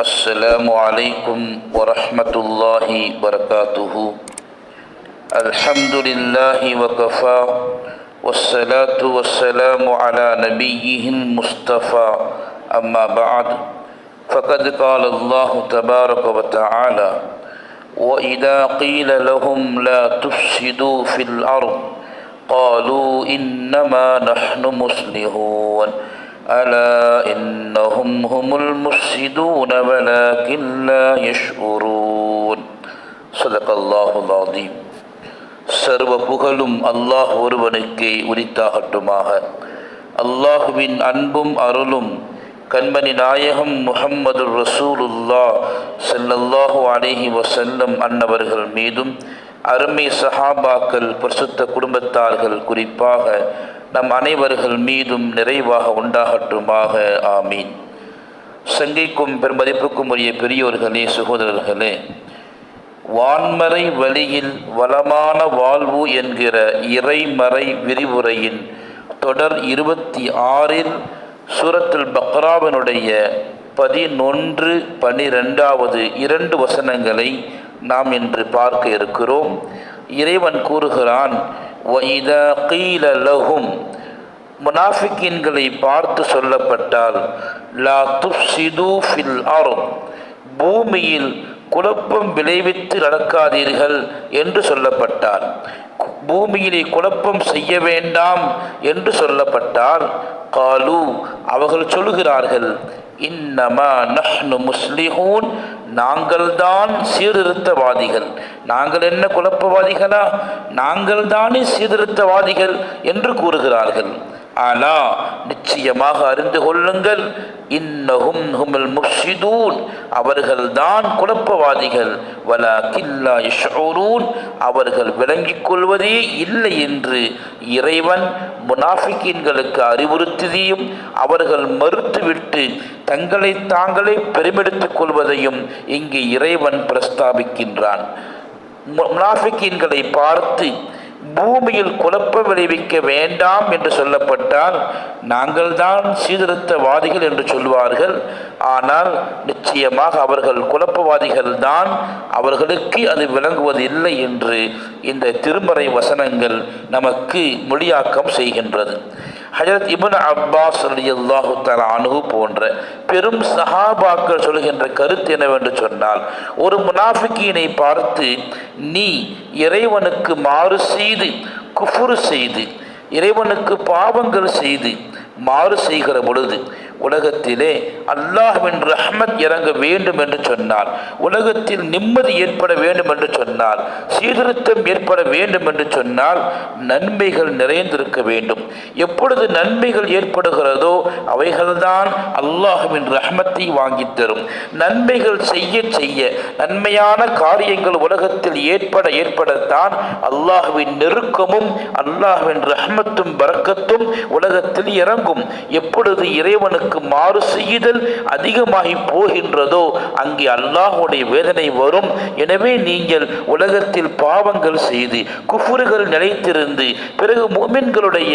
السلام عليكم ورحمة الله وبركاته. الحمد لله وكفى والصلاة والسلام على نبيه المصطفى. أما بعد فقد قال الله تبارك وتعالى وإذا قيل لهم لا تفسدوا في الأرض قالوا إنما نحن مصلحون. ألا إنهم هم المفسدون ولكن لا يشعرون صدق الله العظيم சர்வ புகழும் அல்லாஹ் ஒருவனுக்கே உரித்தாகட்டுமாக அல்லாஹுவின் அன்பும் அருளும் கண்மணி நாயகம் முஹம்மது ரசூலுல்லா ஸல்லல்லாஹு அலைஹி வஸல்லம் அன்னவர்கள் மீதும் அருமை சஹாபாக்கள் பிரசுத்த குடும்பத்தார்கள் குறிப்பாக நம் அனைவர்கள் மீதும் நிறைவாக உண்டாகட்டுமாக. ஆமீன். சங்கைக்கும் பெருமதிப்புக்கும் உரிய பெரியோர்களே சகோதரர்களே வான்மறை வழியில் வளமான வாழ்வு என்கிற இறைமறை விரிவுரையின் தொடர் இருபத்தி ஆறில் சூரத்தில் பக்ராவினுடைய பதினொன்று பனிரெண்டாவது இரண்டு வசனங்களை நாம் இன்று பார்க்க இருக்கிறோம். இறைவன் கூறுகிறான் "வஇதா கீல லஹும் முனாஃபிக்கின்களை பார்த்து சொல்லப்பட்டால் லா துஃப்சிது ஃபில் அர்த் பூமியில் குழப்பம் விளைவித்து நடக்காதீர்கள் என்று சொல்லப்பட்டார். பூமியிலே குழப்பம் செய்ய வேண்டாம் என்று சொல்லப்பட்டால் காலு அவர்கள் சொல்கிறார்கள் இன்னமா நஹ்னு முஸ்லிஹூன் நாங்கள்தான் சீர்திருத்தவாதிகள். நாங்கள் என்ன குழப்பவாதிகளா? நாங்கள் தானே சீர்திருத்தவாதிகள் என்று கூறுகிறார்கள். ஆனா நிச்சயமாக அறிந்து கொள்ளுங்கள். இன்னஹும் ஹுமல் முஃப்சிதூன் அவர்கள்தான் குழப்பவாதிகள். வலா கில்லா யஷ்ஊரூன். அவர்கள் விளங்கிக் கொள்வதே இல்லை என்று இறைவன் முனாஃபிக்கீன்களுக்கு அறிவுறுத்தியதையும் அவர்கள் மறுத்துவிட்டு தங்களை தாங்களே பெருமெடுத்துக் கொள்வதையும் இங்கு இறைவன் பிரஸ்தாபிக்கின்றான். முனாஃபிக்கீன்களை பார்த்து பூமியில் குழப்பம் விளைவிக்க வேண்டாம் என்று சொல்லப்பட்டால் நாங்கள் தான் சீர்திருத்தவாதிகள் என்று சொல்வார்கள் ஆனால் நிச்சயமாக அவர்கள் குழப்பவாதிகள் தான் அவர்களுக்கு அது விளங்குவது இல்லை என்று இந்த திருமறை வசனங்கள் நமக்கு மொழியாக்கம் செய்கின்றது. ஹஜரத் இபுன் அப்பாஸ் அலி அல்லாஹு அணுகு போன்ற பெரும் சஹாபாக்கள் சொல்கின்ற கருத்து என்னவென்று சொன்னால் ஒரு முனாஃபிக்கியினை பார்த்து நீ இறைவனுக்கு மாறு செய்து குஃபுரு செய்து இறைவனுக்கு பாவங்கள் செய்து மாறு செய்கிற பொழுது உலகத்திலே அல்லாஹ்வின் ரஹ்மத் இறங்க வேண்டும் என்று சொன்னார். உலகத்தில் நிம்மதி ஏற்பட வேண்டும் என்று சொன்னார். சீர்திருத்தம் ஏற்பட வேண்டும் என்று சொன்னால் நன்மைகள் நிறைந்திருக்க வேண்டும். எப்பொழுது நன்மைகள் ஏற்படுகிறதோ அவைகள்தான் அல்லாஹுவின் ரஹ்மத்தை வாங்கித் தரும். நன்மைகள் செய்ய செய்ய நன்மையான காரியங்கள் உலகத்தில் ஏற்பட ஏற்படத்தான் அல்லாஹுவின் நெருக்கமும் அல்லாஹுவின் ரஹ்மத்தும் பறக்கத்தும் உலகத்தில் இறங்கும். எப்பொழுது இறைவனுக்கு அவர்களுக்கு மாறு செய்யுதல் அதிகமாகி போகின்றதோ அங்கே அல்லாஹுடைய வேதனை வரும். எனவே நீங்கள் உலகத்தில் பாவங்கள் செய்து குஃபுறுகள் நிலைத்திருந்து பிறகு மோமின்களுடைய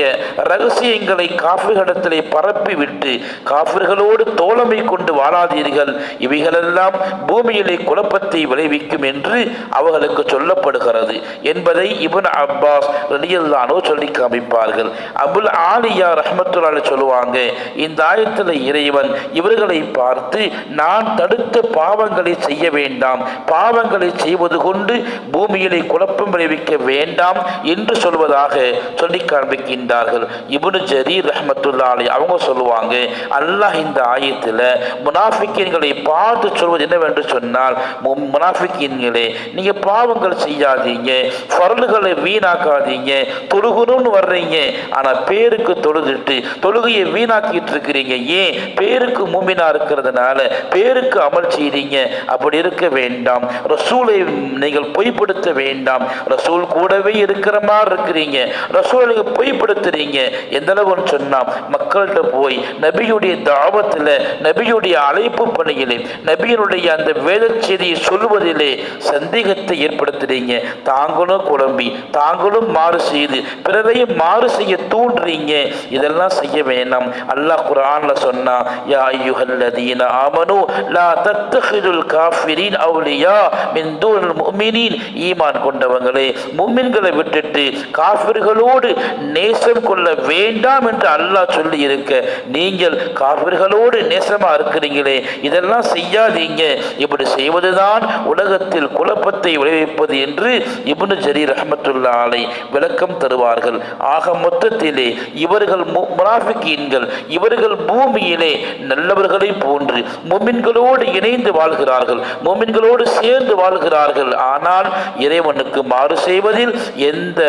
ரகசியங்களை காஃபிர்களிடத்திலே பரப்பிவிட்டு காஃபிர்களோடு தோழமை கொண்டு வாழாதீர்கள். இவைகளெல்லாம் பூமியிலே குழப்பத்தை விளைவிக்கும் என்று அவர்களுக்கு சொல்லப்படுகிறது. என்பதை இவன் அப்பாஸ் ரலியல்லானோ சொல்லி காமிப்பார்கள். அபுல் ஆலியா ரஹமத்துல்லால சொல்லுவாங்க இந்த ஆயத்தில் இறைவன் இவர்களை பார்த்து நான் தடுத்த பாவங்களை செய்ய வேண்டாம். பாவங்களை செய்வது கொண்டு பூமியிலே குழப்பம் விளைவிக்க வேண்டாம் என்று சொல்வதாக சொல்லி காண்பிக்கின்றார்கள். இபுனு ஜரீர் ரஹமத்துல்லாலே அவங்க சொல்லுவாங்க அல்லாஹ் இந்த ஆயத்தில் முனாஃபிக்கின்களை பார்த்து சொல்வது என்னவென்று சொன்னால் முனாஃபிக்கின்களே நீங்க பாவங்கள் செய்யாதீங்க பொருள்களை வீணாக்காதீங்க தொழுகணும்னு வர்றீங்க ஆனா பேருக்கு தொழுதுட்டு தொழுகையை வீணாக்கிட்டு இருக்கிறீங்க ஏன் பேருக்கு மூமினா இருக்கிறதுனால பேருக்கு அமல் செய்றீங்க அப்படி இருக்க வேண்டாம். ரசூலை நீங்கள் பொய்ப்படுத்த வேண்டாம். ரசூல் கூடவே இருக்கிற மாதிரி இருக்கிறீங்க. ரசூலை பொய்ப்படுத்துறீங்க. எந்த அளவுன்னு சொன்னா மக்கள்கிட்ட போய் நபியுடைய தாபத்தில் நபியுடைய அழைப்பு பணியிலே நபியினுடைய அந்த வேத செய்தியை சொல்வதிலே சந்தேகத்தை ஏற்படுத்துறீங்க. தாங்களும் குழம்பி தாங்களும் மாறு செய்து பிறரையும் மாறு செய்ய தூண்டுறீங்க. இதெல்லாம் செய்ய வேண்டாம். அல்லாஹ் குரான்ல அல்லாஹ் சொன்னா யா ஐயுஹல்லதீன ஆமனு லா தத்தஹிதுல் அவுலியா மின் முஃமினீன். ஈமான் கொண்டவங்களே முஃமின்களை விட்டுட்டு காஃபிர்களோடு நேசம் கொள்ள வேண்டாம் என்று அல்லாஹ் சொல்லி இருக்க நீங்கள் காஃபிர்களோடு நேசமா இருக்கிறீங்களே இதெல்லாம் செய்யாதீங்க. இப்படி செய்வதுதான் உலகத்தில் குழப்பத்தை விளைவிப்பது என்று இபுனு ஜரீர் அஹமத்துல்லா அலை விளக்கம் தருவார்கள். ஆக மொத்தத்திலே இவர்கள் மு- முனாஃபிகீன்கள் இவர்கள் பூமியிலே நல்லவர்களை போன்று மொமின்களோடு இணைந்து வாழ்கிறார்கள் மொமின்களோடு சேர்ந்து வாழ்கிறார்கள். ஆனால் இறைவனுக்கு மாறு செய்வதில் எந்த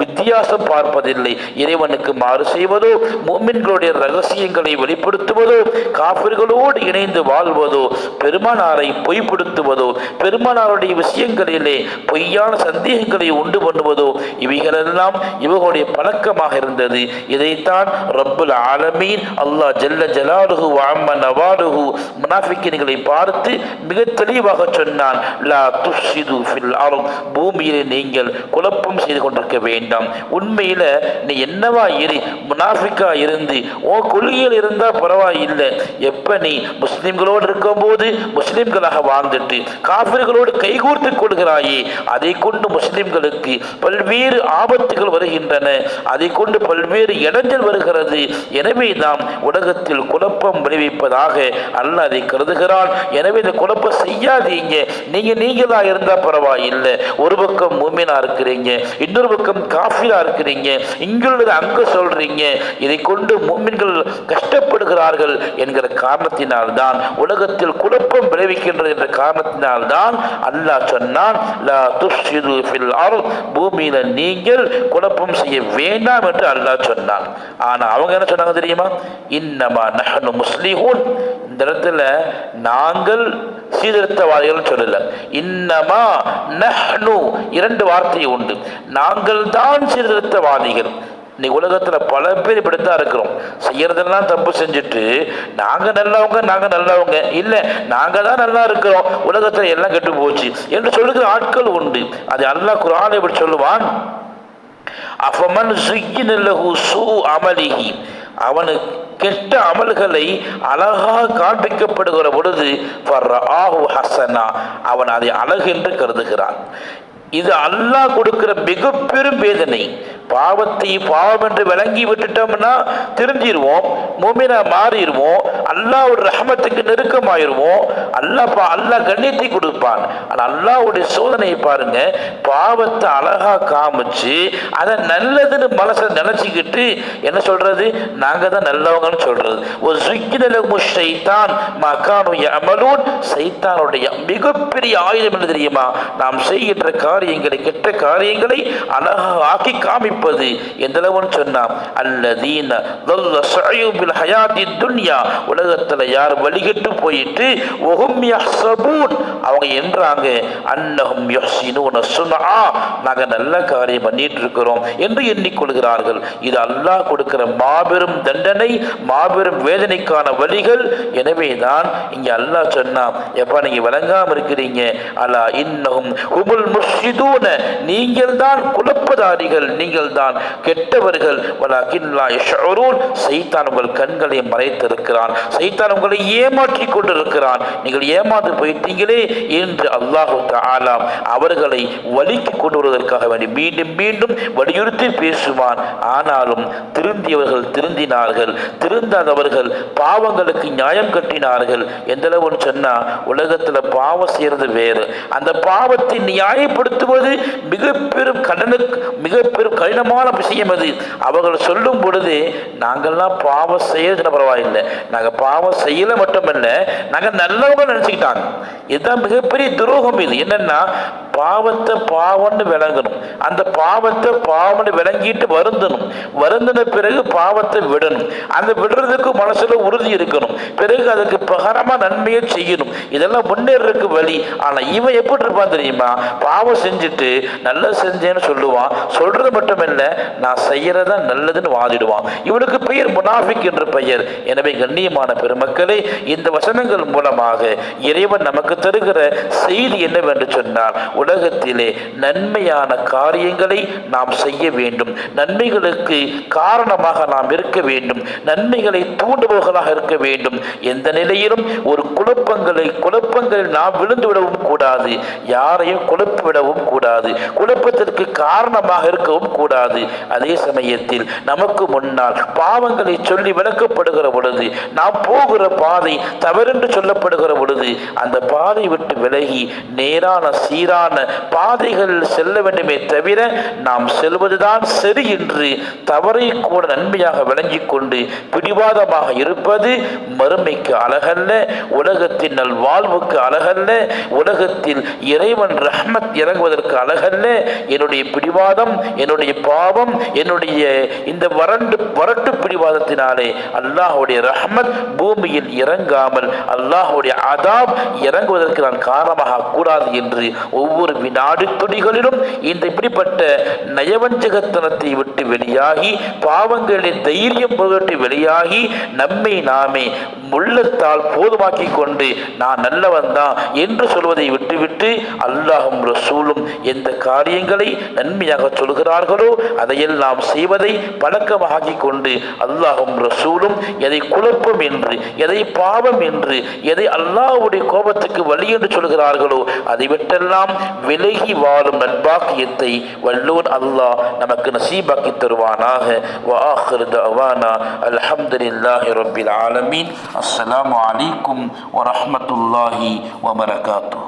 வித்தியாசம் பார்ப்பதில்லை. இறைவனுக்கு மாறு செய்வதோ முமின்களுடைய ரகசியங்களை வெளிப்படுத்துவதோ காபிர்களோடு இணைந்து வாழ்வதோ பெருமானாரை பொய்ப்படுத்துவதோ பெருமானாருடைய விஷயங்களிலே பொய்யான சந்தேகங்களை உண்டு பண்ணுவதோ இவைகளெல்லாம் இவர்களுடைய பழக்கமாக இருந்தது. இதைத்தான் ரப்புல் ஆலமீன் அல்லாஹ் ஜெல்ல ஜலாலுஹு வாம்ம நவாலுஹு. முனாஃபிக்கின்களை பார்த்து மிக தெளிவாக சொன்னான் லா துஷிது ஃபில் அர்த். பூமியிலே நீங்கள் குழப்பம் செய்து கொண்டிருக்க வேண்டாம். உண்மையில நீ என்னவா இரு முனாஃபிக்கா இருந்து உன் கொள்கையில் இருந்தா பரவாயில்லை. எப்ப நீ முஸ்லிம்களோடு இருக்கும்போது முஸ்லிம்களாக வாழ்ந்துட்டு காஃபர்களோடு கைகூர்த்து கொள்கிறாயே அதை கொண்டு முஸ்லிம்களுக்கு பல்வேறு ஆபத்துகள் வருகின்றன. அதை கொண்டு பல்வேறு இடைஞ்சல் வருகிறது. எனவே நாம் உலகத்தில் உள்ளத்தில் குழப்பம் விளைவிப்பதாக அல்ல அதை கருதுகிறான். எனவே இந்த குழப்பம் செய்யாதீங்க. நீங்க நீங்களா இருந்தா பரவாயில்லை. ஒரு பக்கம் மூமினா இருக்கிறீங்க. இன்னொரு பக்கம் காஃபியா இருக்கிறீங்க. இங்குள்ளது அங்க சொல்றீங்க. இதை கொண்டு மூமின்கள் கஷ்டப்படுகிறார்கள் என்கிற காரணத்தினால்தான் உலகத்தில் குழப்பம் விளைவிக்கின்றது என்ற காரணத்தினால்தான் அல்லாஹ் சொன்னான் பூமியில நீங்கள் குழப்பம் செய்ய வேண்டாம் என்று அல்லாஹ் சொன்னான். ஆனா அவங்க என்ன சொன்னாங்க தெரியுமா? இன்ன இன்னமா நஹனு முஸ்லிஹூன் இந்த இடத்துல நாங்கள் சீர்திருத்தவாதிகள் சொல்லல. இன்னமா நஹ்னு இரண்டு வார்த்தை உண்டு. நாங்கள் தான் சீர்திருத்தவாதிகள். இன்னைக்கு உலகத்தில் பல பேர் இப்படித்தான் இருக்கிறோம். செய்யறதெல்லாம் தப்பு செஞ்சுட்டு நாங்கள் நல்லவங்க நாங்கள் நல்லவங்க. இல்லை நாங்கள் தான் நல்லா இருக்கிறோம். உலகத்தில் எல்லாம் கெட்டு போச்சு என்று சொல்லுகிற ஆட்கள் உண்டு. அது அல்லாஹ் குரான் இப்படி சொல்லுவான். அஃபமன் சுய்யினல்லஹு சூ அமலிஹி. அவனுக்கு கெட்ட அமல்களை அழகாக காண்பிக்கப்படுகிற பொழுது ஹசனா அவன் அதை அழகு என்று கருதுகிறான். இது அல்லாஹ் கொடுக்கிற மிக பெரும் வேதனை. பாவத்தை பாவம் என்று விளங்கி விட்டுட்டோம்னா திரும்பிடுவோம் மூமினா மாறிடுவோம் அல்லாஹ்வுடைய ரஹமத்துக்கு நெருக்கமாயிருவோம். அல்லாஹ் பா அல்லாஹ் கண்ணியத்தை கொடுப்பான். ஆனால் அல்லாவுடைய சோதனையை பாருங்க பாவத்தை அழகா காமிச்சு அதை நல்லதுன்னு மனசை நினச்சிக்கிட்டு என்ன சொல்றது? நாங்கள் தான் நல்லவங்கன்னு சொல்றது. ஒரு சுக்கினலகு சைத்தான் மக்கானு அமலூன் சைத்தானுடைய மிகப்பெரிய ஆயுதம் என்ன தெரியுமா? நாம் செய்கின்ற காரியங்களை கெட்ட காரியங்களை அழகாக காமிப்பது என்றளவன் சொன்னான். அல்லதீன ஹயாதி துன்யா. உலகத்தில் யார் வழிகட்டு போயிட்டு ஒகும் யஹ்சபூன். அவங்க என்றாங்க அன்னஹும் யஹ்சினூன சுனா நாங்கள் நல்ல காரியம் பண்ணிட்டு இருக்கிறோம் என்று எண்ணிக்கொள்கிறார்கள். இது அல்லாஹ் கொடுக்கிற மாபெரும் தண்டனை மாபெரும் வேதனைக்கான வழிகள். எனவே தான் இங்கே அல்லாஹ் சொன்னான் எப்பா நீங்கள் விளங்காமல் இருக்கிறீங்க? அல்லா இன்னகும் உமுல் முஸ்லி முர்ஷிதூன நீங்கள் தான் குழப்பதாரிகள் நீங்கள் தான் கெட்டவர்கள். வலாக்கின் லா சைத்தான் உங்கள் கண்களை மறைத்திருக்கிறான். சைத்தான் உங்களை ஏமாற்றி கொண்டிருக்கிறான். நீங்கள் ஏமாந்து போயிட்டீங்களே என்று அல்லாஹு தாலாம் அவர்களை வலிக்கு கொண்டு வருவதற்காக வேண்டி மீண்டும் மீண்டும் வலியுறுத்தி பேசுவான். ஆனாலும் திருந்தியவர்கள் திருந்தினார்கள். திருந்தாதவர்கள் பாவங்களுக்கு நியாயம் கட்டினார்கள். எந்த அளவுன்னு சொன்னா உலகத்துல பாவம் செய்யறது வேறு. அந்த பாவத்தை நியாயப்படுத்த செலுத்துவது மிக பெரும் கடனுக்கு மிக பெரும் கடினமான விஷயம் அது. அவர்கள் சொல்லும் பொழுது நாங்கள்லாம் பாவம் செய்யறது பரவாயில்லை. நாங்க பாவம் செய்யல மட்டுமல்ல நாங்க நல்லவங்க நினச்சிக்கிட்டாங்க. இதுதான் மிகப்பெரிய துரோகம் இது. என்னன்னா பாவத்தை பாவம்னு விளங்கணும். அந்த பாவத்தை பாவம்னு விளங்கிட்டு வருந்தணும். வருந்தின பிறகு பாவத்தை விடணும். அந்த விடுறதுக்கு மனசுல உறுதி இருக்கணும். பிறகு அதுக்கு பகரமாக நன்மையை செய்யணும். இதெல்லாம் முன்னேறதுக்கு வழி. ஆனா இவன் எப்படி இருப்பான் தெரியுமா? பாவம் செஞ்சுட்டு நல்லது செஞ்சேன்னு சொல்லுவான். சொல்றது மட்டும் இல்லை நான் செய்யறதா நல்லதுன்னு வாதிடுவான். இவனுக்கு பெயர் முனாஃபிக் என்ற பெயர். எனவே கண்ணியமான பெருமக்களே இந்த வசனங்கள் மூலமாக இறைவன் நமக்கு தருகிற செய்தி என்னவென்று சொன்னால் உலகத்திலே நன்மையான காரியங்களை நாம் செய்ய வேண்டும். நன்மைகளுக்கு காரணமாக நாம் இருக்க வேண்டும். நன்மைகளை தூண்டுபவர்களாக இருக்க வேண்டும். எந்த நிலையிலும் ஒரு குழப்பங்களை குழப்பங்களில் நாம் விழுந்து விடவும் கூடாது. யாரையும் குழப்பி விடவும் கூடாது. குழப்பத்திற்கு காரணமாக இருக்கவும் கூடாது. அதே சமயத்தில் நமக்கு முன்னால் பாவங்களை சொல்லி விளக்கப்படுகிற பொழுது நாம் போகிற பாதை தவறென்று சொல்லப்படுகிற பொழுது அந்த பாதை விட்டு விலகி நேரான சீரான பாதைகள் செல்ல வேண்டுமே தவிர நாம் செல்வதுதான் சரி என்று தவறை கூட நன்மையாக விளங்கிக் கொண்டு பிடிவாதமாக இருப்பது மறுமைக்கு அழகல்ல உலகத்தின் நல்வாழ்வுக்கு அழகல்ல உலகத்தில் இறைவன் ரஹ்மத் இறங்குவது இறங்குவதற்கு அழகல்ல. என்னுடைய பிடிவாதம் என்னுடைய பாவம் என்னுடைய இந்த வறண்டு வறட்டு பிடிவாதத்தினாலே அல்லாஹுடைய ரஹமத் பூமியில் இறங்காமல் அல்லாஹுடைய அதாப் இறங்குவதற்கு நான் காரணமாக கூடாது என்று ஒவ்வொரு வினாடி துடிகளிலும் இந்த இப்படிப்பட்ட நயவஞ்சகத்தனத்தை விட்டு வெளியாகி பாவங்களின் தைரியம் போட்டு வெளியாகி நம்மை நாமே முள்ளத்தால் போதுமாக்கி கொண்டு நான் நல்லவன் தான் என்று சொல்வதை விட்டுவிட்டு அல்லாஹும் ரசூல் ரசூலும் எந்த காரியங்களை நன்மையாக சொல்கிறார்களோ அதையெல்லாம் செய்வதை பழக்கமாகி கொண்டு அல்லாஹும் ரசூலும் எதை குழப்பம் என்று எதை பாவம் என்று எதை அல்லாஹுடைய கோபத்துக்கு வழி என்று சொல்கிறார்களோ அதை விட்டெல்லாம் விலகி வாழும் நட்பாக்கியத்தை வல்லூர் அல்லாஹ் நமக்கு நசீபாக்கி தருவானாக. வாஹிர் தவானா அல்ஹம்துலில்லாஹி ரப்பில் ஆலமீன். அஸ்லாம் வலைக்கும் வரமத்துல்லாஹி வபரகாத்து